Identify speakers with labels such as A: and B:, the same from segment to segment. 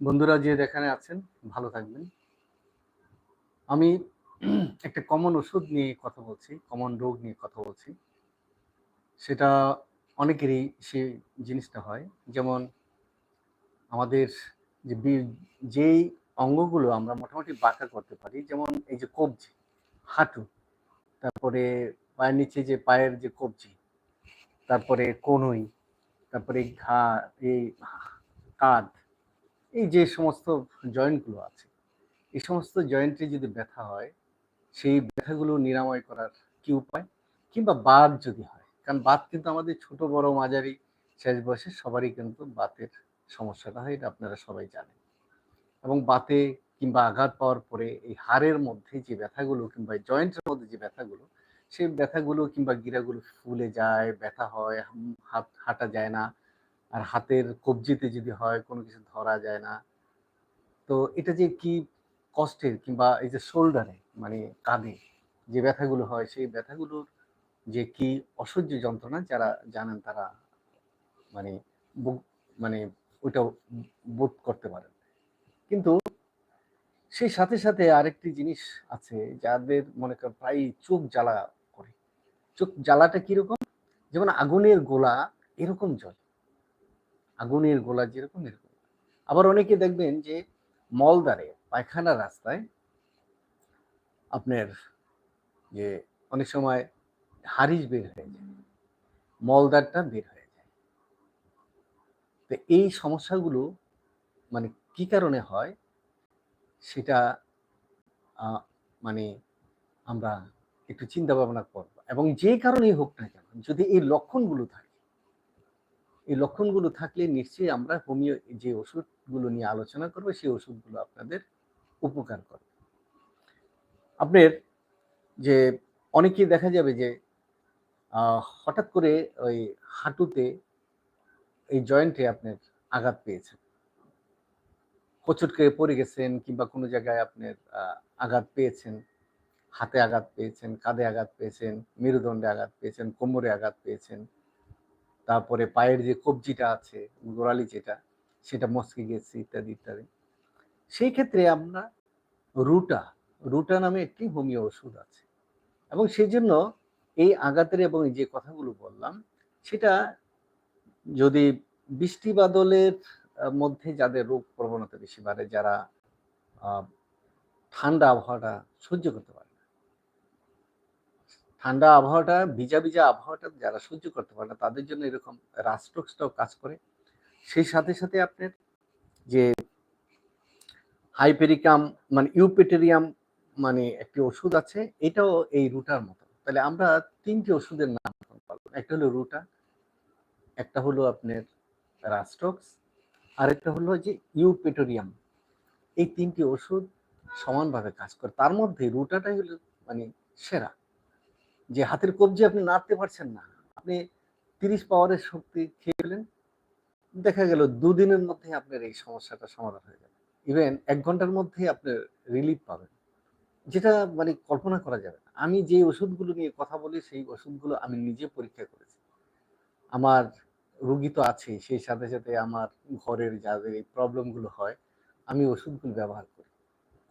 A: বন্ধুরা যে যেখানে আছেন, ভালো থাকবেন। আমি একটা কমন ওষুধ নিয়ে কথা বলছি কমন রোগ নিয়ে কথা বলছি। সেটা অনেকেরই সে জিনিসটা হয়। যেমন আমাদের যে যেই অঙ্গগুলো আমরা মোটামুটি বাঁকা করতে পারি, যেমন এই যে কবজি, হাঁটু, তারপরে পায়ের নিচে যে পায়ের যে কবজি তারপরে কনুই, তারপরে ঘা এই কাঁধ, এই যে সমস্ত জয়েন্টগুলো আছে, এই সমস্ত জয়েন্টে যদি ব্যথা হয়, সেই ব্যথাগুলো নিরাময় করার কি উপায়? কিংবা বাত যদি হয়, কারণ বাত কিন্তু আমাদের ছোট, বড়, মাঝারি, শেষ বয়সে সবারই কিন্তু বাতের সমস্যাটা হয়, এটা আপনারা সবাই জানেন। এবং বাতে কিংবা আঘাত পাওয়ার পরে এই হাড়ের মধ্যে যে ব্যথাগুলো কিংবা জয়েন্টের মধ্যে যে ব্যথাগুলো সেই ব্যথাগুলো কিংবা গিরাগুলো ফুলে যায়, ব্যথা হয় হাত, হাঁটা যায় না। আর হাতের কবজিতে যদি হয়, কোনো কিছু ধরা যায় না। তো এটা যে কি কষ্টের কিংবা এই যে শোল্ডারে মানে কাঁধে যে ব্যথাগুলো হয়, সেই ব্যথাগুলোর যে কি অসহ্য যন্ত্রণা যারা জানেন তারা মানে মানে ওটা বোধ করতে পারেন। কিন্তু সেই সাথে সাথে আরেকটি জিনিস আছে, যাদের মনে করেন প্রায় চোখ জ্বালা করে চোখ জ্বালাটা কীরকম? যেমন আগুনের গোলা এরকম জল আগুনের গোলা যেরকম, এরকম। আবার অনেকে দেখবেন যে মলদারে পায়খানা রাস্তায় আপনার যে অনেক সময় হারিস বের হয়ে যায়। মলদারটা বের হয়ে যায়। তো এই সমস্যাগুলো মানে কি কারণে হয়? সেটা মানে আমরা একটু চিন্তা ভাবনা করব। এবং যে কারণেই হোক না কেন, যদি এই লক্ষণগুলো থাকে, এই লক্ষণগুলো থাকলে নিশ্চয়ই আমরা হোমিও, যে ওষুধগুলো নিয়ে আলোচনা করব, সেই ওষুধগুলো আপনাদের উপকার করবে। আপনার যে অনেকেই দেখা যাবে যে হঠাৎ করে ওই হাঁটুতে এই জয়েন্টে আপনার আঘাত পেয়েছেন। হোঁচট পড়ে গেছেন কিংবা কোনো জায়গায় আপনার আঘাত পেয়েছেন। হাতে আঘাত পেয়েছেন, কাঁধে আঘাত পেয়েছেন, মেরুদণ্ডে আঘাত পেয়েছেন, কোমরে আঘাত পেয়েছেন। তারপরে পায়ের যে কবজিটা আছে, গোড়ালি যেটা, সেটা মস্কে গেছে ইত্যাদি ইত্যাদি। সেই ক্ষেত্রে আমরা রুটা রুটা নামে একটি হোমিও ওষুধ আছে। এবং সেই জন্য এই আঘাতের এবং যে কথাগুলো বললাম, সেটা যদি বৃষ্টি বাদলের মধ্যে যাদের রোগ প্রবণতা বেশি বাড়ে, যারা ঠান্ডা আবহাওয়াটা সহ্য করতে পারে ঠান্ডা আবহাওয়াটা, ভিজা ভিজা আবহাওয়াটা যারা সহ্য করতে পারে না, তাদের জন্য এরকম রাস্ট্রক্সটাও কাজ করে। সেই সাথে সাথে আপনার যে হাইপেরিকাম মানে ইউপেটেরিয়াম মানে একটি ওষুধ আছে, এটাও এই রুটার মতো। তাহলে আমরা তিনটি ওষুধের নাম বলব একটা হলো রুটা, একটা হলো আপনার রাস্টক্স আরেকটা হলো যে ইউপেটোরিয়াম এই তিনটি ওষুধ সমানভাবে কাজ করে। তার মধ্যে রুটাটাই হলো মানে সেরা। যে হাতের কবজি আপনি নাড়তে পারছেন না। আপনি তিরিশ পাওয়ারের শক্তি খেয়ে ফেলেন দেখা গেল দুদিনের মধ্যে আপনার এই সমস্যাটা সমাধান হয়ে যাবে। ইভেন এক ঘণ্টার মধ্যে আপনি রিলিফ পাবেন। যেটা মানে কল্পনা করা যাবে না। আমি যে ওষুধগুলো নিয়ে কথা বলি, সেই ওষুধগুলো আমি নিজে পরীক্ষা করেছি। আমার রুগী তো আছে সেই সাথে সাথে আমার ঘরের যাদের এই প্রবলেমগুলো হয়, আমি ওষুধগুলো ব্যবহার করি।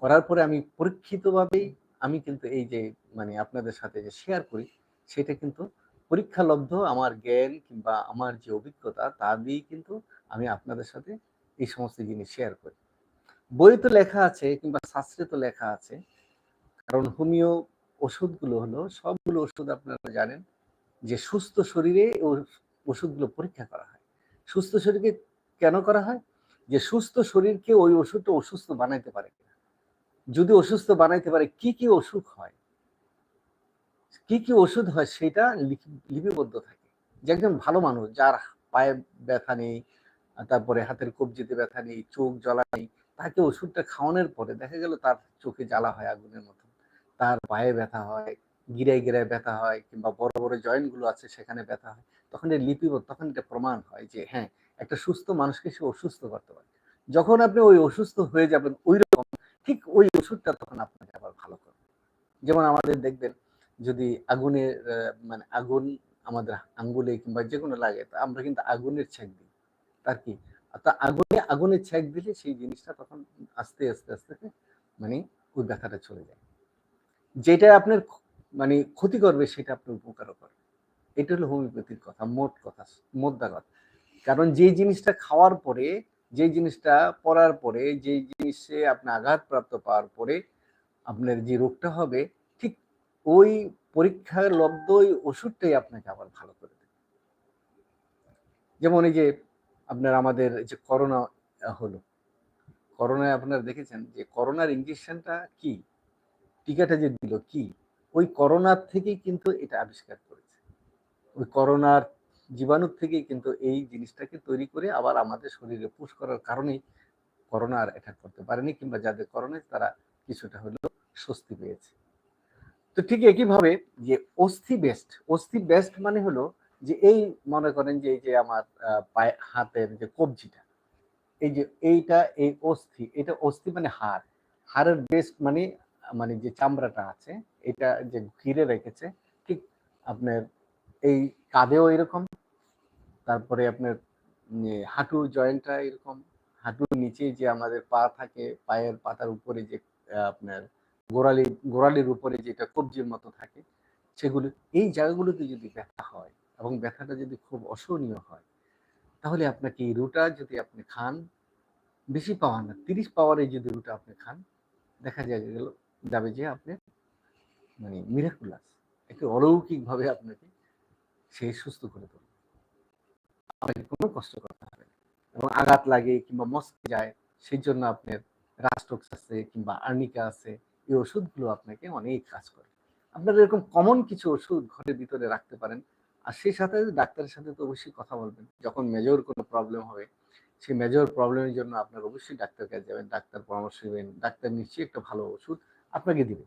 A: করার পরে আমি পরীক্ষিতভাবেই আমি কিন্তু এই যে মানে আপনাদের সাথে যে শেয়ার করি, সেটা কিন্তু পরীক্ষালব্ধ আমার জ্ঞান কিংবা আমার যে অভিজ্ঞতা, তা দিয়েই কিন্তু আমি আপনাদের সাথে এই সমস্ত জিনিস শেয়ার করি। বই তো লেখা আছে কিংবা শাস্ত্রে তো লেখা আছে, কারণ হোমিও ওষুধগুলো হলো, সবগুলো ওষুধ আপনারা জানেন যে সুস্থ শরীরে ওষুধগুলো পরীক্ষা করা হয়। সুস্থ শরীরকে কেন করা হয়? যে সুস্থ শরীরকে ওই ওষুধটা অসুস্থ বানাইতে পারে। যদি অসুস্থ বানাইতে পারে, কি কি অসুখ হয়? কি কি ওষুধ হয় সেটা লিপিবদ্ধ থাকে। যে একজন ভালো মানুষ, যার পায়ে ব্যথা নেই তারপরে হাতের কবজিতে ব্যথা নেই, চোখ জ্বলা নেই, তাকে ওষুধটা খাওয়ানোর পরে দেখা গেল তার চোখে জ্বালা হয় আগুনের মতো তার পায়ে ব্যথা হয়, গিরায় গিরায় ব্যথা হয়, কিংবা বড় বড় জয়েন্টগুলো আছে সেখানে ব্যথা হয়, তখন এটা লিপিবদ্ধ, তখন এটা প্রমাণ হয় যে হ্যাঁ একটা সুস্থ মানুষকে সে অসুস্থ করতে পারে। যখন আপনি ওই অসুস্থ হয়ে যাবেন ওই রকম ঠিক ওই ওষুধটা তখন আপনাকে আবার ভালো করবে। যেমন আমাদের দেখবেন, যদি আগুনের মানে আগুন আমাদের আঙ্গুলে কিংবা যে কোনো লাগে, তা আমরা কিন্তু আগুনের ছেক দিই। তার কি? তা আগুনে, আগুনের ছেক দিলে সেই জিনিসটা তখন আস্তে আস্তে আস্তে মানে ওই ব্যথাটা চলে যায়। যেটা আপনার মানে ক্ষতি করবে সেটা আপনার উপকারও করবে। এটা হলো হোমিওপ্যাথির কথা, মোট কথা মোদ্দা কথা কারণ যে জিনিসটা খাওয়ার পরে যে জিনিসটা পড়ার পরে, যে জিনিসে আপনি আঘাতপ্রাপ্ত পাওয়ার পরে আপনার যে রোগটা হবে, ঠিক ওই পরীক্ষার লব্ধ ওই ওষুধটাই আপনাকে আবার ভালো করে দেবে। যেমন এই যে আপনার আমাদের যে করোনা হলো। করোনায় আপনারা দেখেছেন যে করোনার ইঞ্জেকশনটা কি? টিকাটা যে দিল কি? ওই করোনার থেকেই কিন্তু এটা আবিষ্কার করেছে। ওই করোনার জীবাণু থেকেই কিন্তু এই জিনিসটাকে তৈরি করে আবার আমাদের শরীরে পুশ করার কারণেই করোনা আর অ্যাটাক করতে পারেনি কিংবা যাদের করোনা তারা কিছুটা হলেও স্বস্তি পেয়েছে। তো ঠিক একইভাবে যে অস্থি বেস্ট অস্থি বেস্ট মানে হলো যে এই মনে করেন যে এই যে আমার পায়ে, হাতের যে কবজিটা, এই যে এইটা, এই অস্থি, এটা অস্থি মানে হাড়। হাড়ের বেস্ট মানে মানে যে চামড়াটা আছে, এটা যে ঘিরে রেখেছে, ঠিক আপনার এই কাঁধেও এরকম, তারপরে আপনার হাঁটু জয়েন্টটা এরকম, হাঁটুর নিচে যে আমাদের পা থাকে, পায়ের পাতার উপরে যে আপনার গোড়ালি, গোড়ালির উপরে যেটা কবজির মতো থাকে, সেগুলো, এই জায়গাগুলোতে যদি ব্যথা হয় এবং ব্যথাটা যদি খুব অসহনীয় হয়, তাহলে আপনাকে এই রুটা যদি আপনি খান, বেশি পাওয়ার না, তিরিশ পাওয়ারে যদি রুটা আপনি খান, দেখা যায় গেল, যাবে যে আপনি মানে মিরাকুলাস একটু অলৌকিকভাবে আপনাকে সে সুস্থ করে তোলে। আপনাকে কোনো কষ্ট করতে হবে এবং আঘাত লাগে কিংবা মস্কে যায়, সেই জন্য আপনার রাস্টক্স আছে কিংবা আর্নিকা আছে, এই ওষুধগুলো আপনাকে অনেক কাজ করে। আপনারা এরকম কমন কিছু ওষুধ ঘরের ভিতরে রাখতে পারেন। আর সেই সাথে ডাক্তারের সাথে তো অবশ্যই কথা বলবেন। যখন মেজর কোনো প্রবলেম হবে, সেই মেজর প্রবলেমের জন্য আপনার অবশ্যই ডাক্তার কাছে যাবেন, ডাক্তার পরামর্শ নেবেন, ডাক্তার নিশ্চয়ই একটা ভালো ওষুধ আপনাকে দিবে।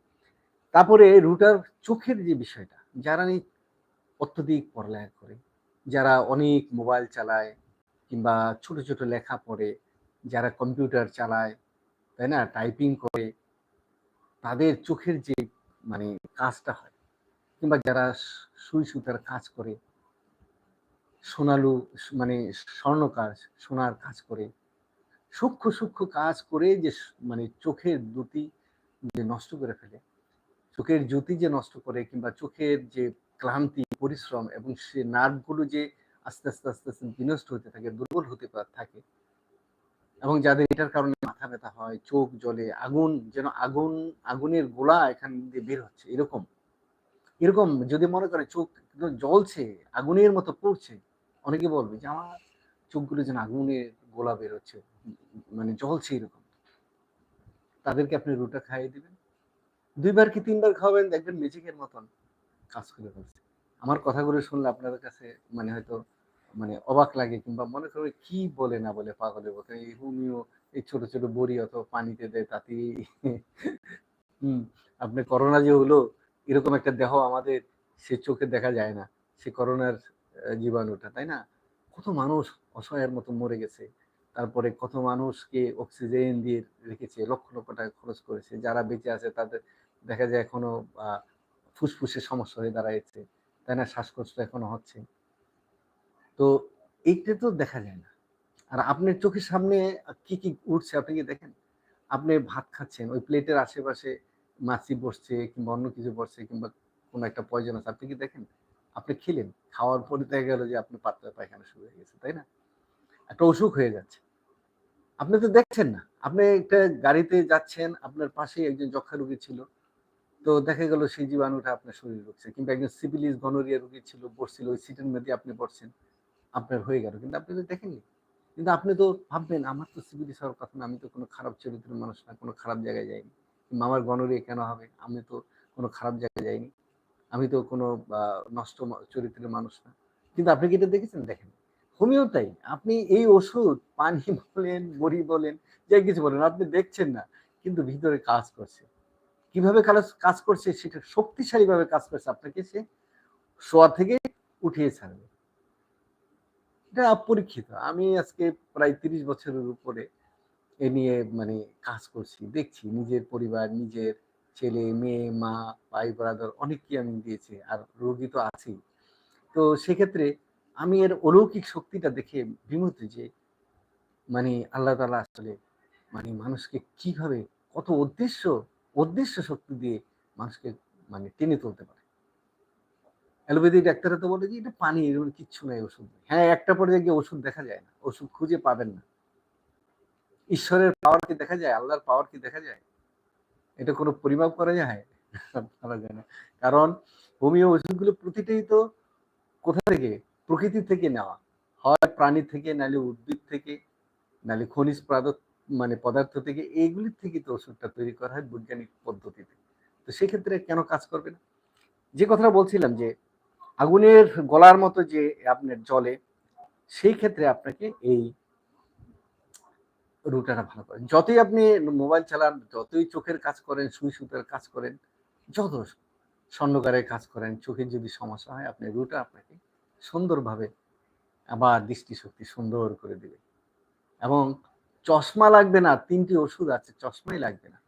A: তারপরে রুটার চোখের যে বিষয়টা, যারা অত্যধিক পড়ালেখা করে। যারা অনেক মোবাইল চালায় কিংবা ছোট ছোট লেখা পড়ে, যারা কম্পিউটার চালায়, তাই না? টাইপিং করে, তাদের চোখের যে মানে কাজটা হয়, কিংবা যারা সুই সুতার কাজ করে, সোনালু মানে স্বর্ণ কাজ সোনার কাজ করে, সূক্ষ্ম সূক্ষ্ম কাজ করে যে মানে চোখের দুটি যে নষ্ট করে ফেলে, চোখের জ্যোতি যে নষ্ট করে কিংবা চোখের যে ক্লান্তি, পরিশ্রম এবং সে নার্ভগুলো যে আস্তে আস্তে আস্তে আস্তে বিনষ্ট হতে থাকে, দুর্বল হতে থাকে এবং যাদের এটার কারণে মাথা ব্যথা হয়, চোখ জ্বলে, আগুন যেন আগুন, আগুনের গোলা এখান দিয়ে বের হচ্ছে, এরকম। এরকম যদি মনে করে চোখ জ্বলছে, আগুনের মতো পড়ছে, অনেকে বলবে যে আমার চোখগুলো যেন আগুনের গোলা বের হচ্ছে মানে জ্বলছে এরকম। তাদেরকে আপনি রুটা খাইয়ে দিবেন। দুইবার কি তিনবার খাওয়াবেন, দেখবেন ম্যাজিকের মতন। কাজ করে ফেলছে। আমার কথাগুলো শুনলে আপনাদের কাছে মানে হয়তো মানে অবাক লাগে কিংবা মনে করবে, কি বলে না বলে পাগলের মতো এই হোমিও, এই ছোট ছোট বড়ি অত পানিতে দেয় তাতেই। হম, আপনি করোনা যে হলো, এরকম একটা দেহ আমাদের, সে চোখে দেখা যায় না। সে করোনার জীবাণুটা, তাই না? কত মানুষ অসহায়ের মতো মরে গেছে। তারপরে কত মানুষকে অক্সিজেন দিয়ে রেখেছে, লক্ষ লক্ষ টাকা খরচ করেছে। যারা বেঁচে আছে তাদের দেখা যায় এখনও ফুসফুসের সমস্যা হয়ে দাঁড়াইছে। তাই না? শ্বাসকষ্ট এখনও হচ্ছে। তো এইটা তো দেখা যায় না। আর আপনার চোখের সামনে কি কি উঠছে আপনি কি দেখেন? আপনি ভাত খাচ্ছেন, ওই প্লেটের আশেপাশে মাছি বসছে কিংবা অন্য কিছু বসছে কিংবা কোনো একটা পয়জন আছে, আপনি কি দেখেন? আপনি খেলেন, খাওয়ার পরে দেখা গেল যে আপনি পাতলা পায়খানা শুরু হয়ে গেছে, তাই না? একটা অসুখ হয়ে যাচ্ছে। আপনি তো দেখছেন না। আপনি একটা গাড়িতে যাচ্ছেন, আপনার পাশে একজন যক্ষা রোগী ছিল। তো দেখা গেল সেই জীবাণুটা আপনার শরীরে ঢুকছে। কিংবা একজন সিভিলিস গনোরিয়া রোগী ছিল, বসছিল, ওই সিটের মধ্যে আপনি পড়ছেন আপনার হয়ে গেল। কিন্তু আপনি তো দেখেননি। কিন্তু আপনি তো ভাববেন, আমার তো সিভিলিস হওয়ার কথা না, আমি তো কোনো খারাপ চরিত্রের মানুষ না, কোনো খারাপ জায়গায় যাইনি। কিংবা আমার গনোরিয়া কেন হবে? আমি তো কোনো খারাপ জায়গায় যাইনি। আমি তো কোনো নষ্ট চরিত্রের মানুষ না। কিন্তু আপনি কি এটা দেখেছেন? দেখেন হোমিও তাই আপনি এই ওষুধ, পানি বলেন মরি বলেন, যাই কিছু বলেন, আপনি দেখছেন না, কিন্তু ভিতরে কাজ করছে। কীভাবে কাজ করছে সেটা শক্তিশালী ভাবে কাজ করছে আপনাকে সে শোয়া থেকে উঠিয়ে ছাড়বে। এটা অপরীক্ষিত। আমি আজকে প্রায় তিরিশ বছরের উপরে এ নিয়ে মানে কাজ করছি, দেখছি নিজের পরিবার, নিজের ছেলে, মেয়ে, মা, ভাই ব্রাদার অনেককে আমি দিয়েছি আর রোগী তো আছেই। তো সেক্ষেত্রে আমি এর অলৌকিক শক্তিটা দেখে বিমুগ্ধ যে মানে আল্লাহ তালা আসলে মানে মানুষকে কীভাবে, কত উদ্দেশ্য উদ্দেশ্য শক্তি দিয়ে মানুষকে মানে টেনে তুলতে পারে। অ্যালোপ্যাথি ডাক্তাররা তো বলে যে, এটা পানি এরকম কিচ্ছু নাই, ওষুধ। হ্যাঁ একটা পর্যায়ে গিয়ে ওষুধ দেখা যায় না। ওষুধ খুঁজে পাবেন না। ঈশ্বরের পাওয়ার কি দেখা যায়? আল্লাহর পাওয়ার কি দেখা যায়? এটা কোনো পরিমাপ করা যায়? করা যায় না কারণ হোমিও ওষুধগুলো প্রতিটাই তো কোথা থেকে? প্রকৃতি থেকে নেওয়া। হয় প্রাণী থেকে, নাহলে উদ্ভিদ থেকে, নাহলে খনিজ পদার্থ মানে পদার্থ থেকে এইগুলির থেকে তো ওষুধটা তৈরি করা হয় বৈজ্ঞানিক পদ্ধতিতে। তো সেক্ষেত্রে কেন কাজ করবে না? যে কথাটা বলছিলাম যে, আগুনের গলার মতো যে আপনার জলে, সেই ক্ষেত্রে আপনাকে এই রুটাটা ভালো করেন যতই আপনি মোবাইল চালান, যতই চোখের কাজ করেন, সুই সুতার কাজ করেন, যত স্বর্ণকারের কাজ করেন, চোখের যদি সমস্যা হয়, আপনি রুটা আপনাকে সুন্দরভাবে আবার দৃষ্টিশক্তি সুন্দর করে দেবে। এবং চশমা লাগবে না, তিনটি ওষুধ আছে, চশমাই লাগবে না।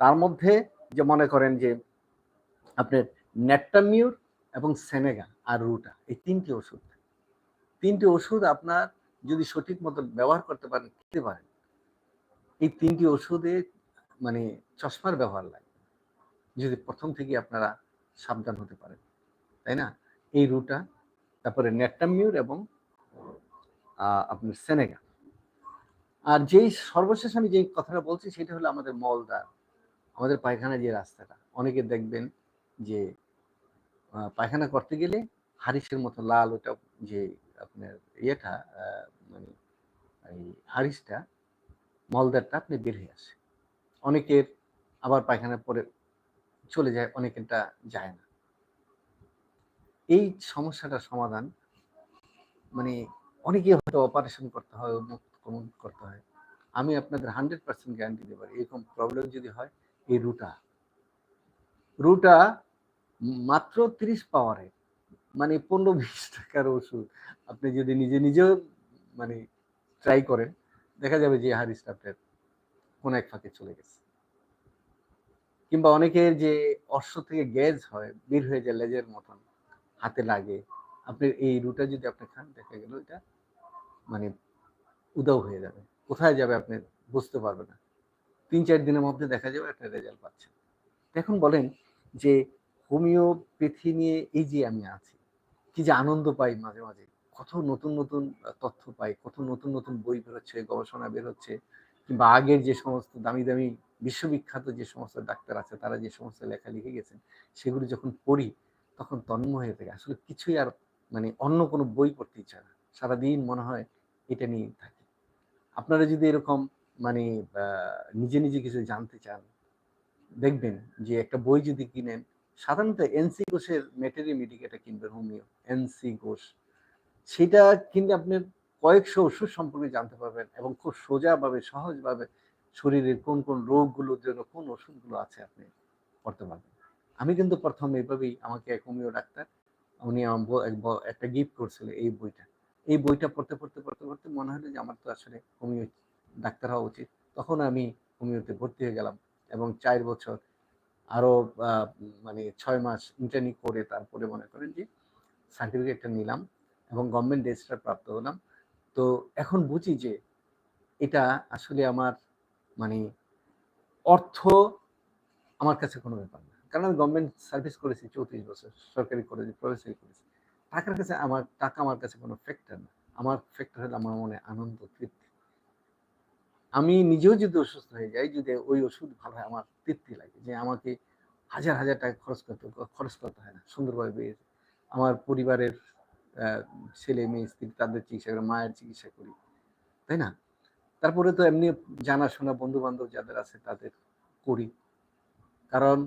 A: তার মধ্যে যে মনে করেন যে আপনার নেট্টামিউর এবং সেনেগা আর রুটা, এই তিনটি ওষুধ। তিনটি ওষুধ আপনার যদি সঠিক মতো ব্যবহার করতে পারেন, খেতে পারেন, এই তিনটি ওষুধে মানে চশমার ব্যবহার লাগে যদি প্রথম থেকে আপনারা সাবধান হতে পারেন, তাই না? এই রুটা, তারপরে নেট্টামিউর এবং আপনার সেনেগা আর যেই সর্বশেষ আমি যে কথাটা বলছি, সেটা হলো আমাদের মলদার আমাদের পায়খানা যে রাস্তাটা। অনেকে দেখবেন যে পায়খানা করতে গেলে হারিসের মতো লাল ওটা যে আপনার ইয়েটা মানে এই হারিসটা মলদারটা আপনি বের হয়ে আসে অনেকের আবার পায়খানা পরে চলে যায়, অনেকেরটা যায় না। এই সমস্যাটার সমাধান মানে অনেকে হয়তো অপারেশন করতে হয়, অমুক তমুক করতে হয়। আমি আপনাদের হান্ড্রেড পার্সেন্ট গ্যারান্টি দিতে পারি এরকম প্রবলেম যদি হয়, এই রুটা রুটা মাত্র তিরিশ পাওয়ারে মানে পনেরো বিশ টাকার ওষুধ আপনি যদি নিজে নিজেও মানে ট্রাই করেন, দেখা যাবে যে হারিস আপনার কোন এক ফাঁকে চলে গেছে। কিংবা অনেকের যে অশ্ব থেকে গ্যাস হয়, বের হয়ে যায় লেজের মতন, হাতে লাগে। আপনি এই রুটা যদি আপনি খান, দেখা গেল এটা মানে উদাও হয়ে যাবে। কোথায় যাবে আপনি বুঝতে পারবে না। তিন চার দিনের মধ্যে দেখা যাবে একটা রেজাল্ট পাচ্ছেন। এখন বলেন যে হোমিওপ্যাথি নিয়ে এই যে আমি আছি, কি যে আনন্দ পাই মাঝে মাঝে, কত নতুন নতুন তথ্য পাই, কত নতুন নতুন বই বেরোচ্ছে, গবেষণা বেরোচ্ছে, কিংবা আগের যে সমস্ত দামি দামি বিশ্ববিখ্যাত যে সমস্ত ডাক্তার আছে, তারা যে সমস্ত লেখা লিখে গেছেন, সেগুলি যখন পড়ি, তখন তন্ম হয়ে থাকে। আসলে কিছুই আর মানে অন্য কোনো বই পড়তে ইচ্ছা না। সারাদিন মনে হয় এটা নিয়ে থাকি। আপনারা যদি এরকম মানে নিজে নিজে কিছু জানতে চান, দেখবেন যে একটা বই যদি কিনেন, সাধারণত এনসি ঘোষের মেটেরি মেডিকেটা কিনবেন হোমিও এনসি ঘোষ। সেটা কিনলে আপনি কয়েকশো ওষুধ সম্পর্কে জানতে পারবেন এবং খুব সোজাভাবে, সহজভাবে শরীরের কোন কোন রোগগুলোর জন্য কোন ওষুধগুলো আছে আপনি করতে পারবেন। আমি কিন্তু প্রথম এইভাবেই আমাকে এক হোমিও ডাক্তার, উনি একটা গিফট করছিল এই বইটা। এই বইটা পড়তে পড়তে পড়তে পড়তে মনে হলো যে আমার তো আসলে হোমিও ডাক্তার হওয়া উচিত। তখন আমি হোমিওতে ভর্তি হয়ে গেলাম এবং চার বছর আরও মানে ছয় মাস ইন্টার্নি করে তারপরে মনে করেন যে সার্টিফিকেটটা নিলাম এবং গভর্নমেন্ট রেজিস্টার প্রাপ্ত হলাম। তো এখন বুঝি যে এটা আসলে আমার মানে অর্থ আমার কাছে কোনো ব্যাপার না। কারণ আমি গভর্নমেন্ট সার্ভিস করেছি চৌত্রিশ বছর, সরকারি কলেজে প্রফেসরি করেছি টাকার কাছে আমার টাকা আমার কাছে কোনো ফ্যাক্টর না। আমার ফ্যাক্টর হলো আমার মনে আনন্দ, তৃপ্তি। আমি নিজেও যদি অসুস্থ হয়ে যাই, যদি ওই ওষুধ ভালো হয়, আমার তৃপ্তি লাগে যে আমাকে হাজার হাজার টাকা খরচ করতে খরচ করতে হয় না। সুন্দরভাবে যায়। আমার পরিবারের ছেলে মেয়ে, স্ত্রী, তাদের চিকিৎসা করে, মায়ের চিকিৎসা করি। তাই না? তারপরে তো এমনি জানাশোনা বন্ধু বান্ধব যাদের আছে তাদের করি। কারণ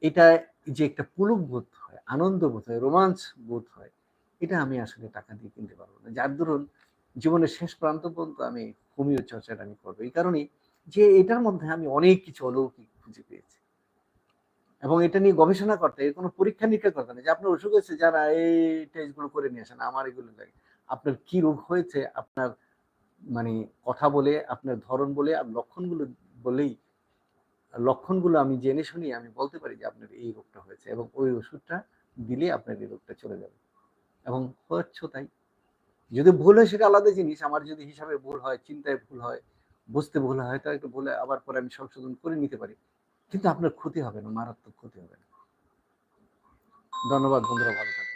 A: এটা যে একটা পুলক বোধ হয় আনন্দ বোধ হয় রোমাঞ্চ বোধ হয়, এটা আমি আসলে টাকা দিয়ে কিনতে পারব না। যার দরুন জীবনের শেষ প্রান্ত পর্যন্ত আমি হোমিও চর্চাটা আমি করব। এই কারণেই যে এটার মধ্যে আমি অনেক কিছু অলৌকিক খুঁজে পেয়েছি। এবং এটা নিয়ে গবেষণা করতে, এর কোনো পরীক্ষা নিরীক্ষা করতে না যে আপনার অসুখ হয়েছে, যারা এই টেস্টগুলো করে নিয়ে আসেন, আমার এগুলো লাগে। আপনার কি রোগ হয়েছে, আপনার মানে কথা বলে, আপনার ধরন বলে, আর লক্ষণগুলো বলেই লক্ষণগুলো আমি জেনে শুনি আমি বলতে পারি যে আপনার এই রোগটা হয়েছে এবং ওই ওষুধটা দিলে আপনার এই রোগটা চলে যাবে। এবং হচ্ছে তাই। যদি ভুল হয় সেটা আলাদা জিনিস। আমার যদি হিসাবে ভুল হয়, চিন্তায় ভুল হয়, বুঝতে ভুল হয় তাহলে একটু ভুলে আবার পরে আমি সংশোধন করে নিতে পারি। কিন্তু আপনার ক্ষতি হবে না, মারাত্মক ক্ষতি হবে না। ধন্যবাদ বন্ধুরা, ভালো থাকবেন।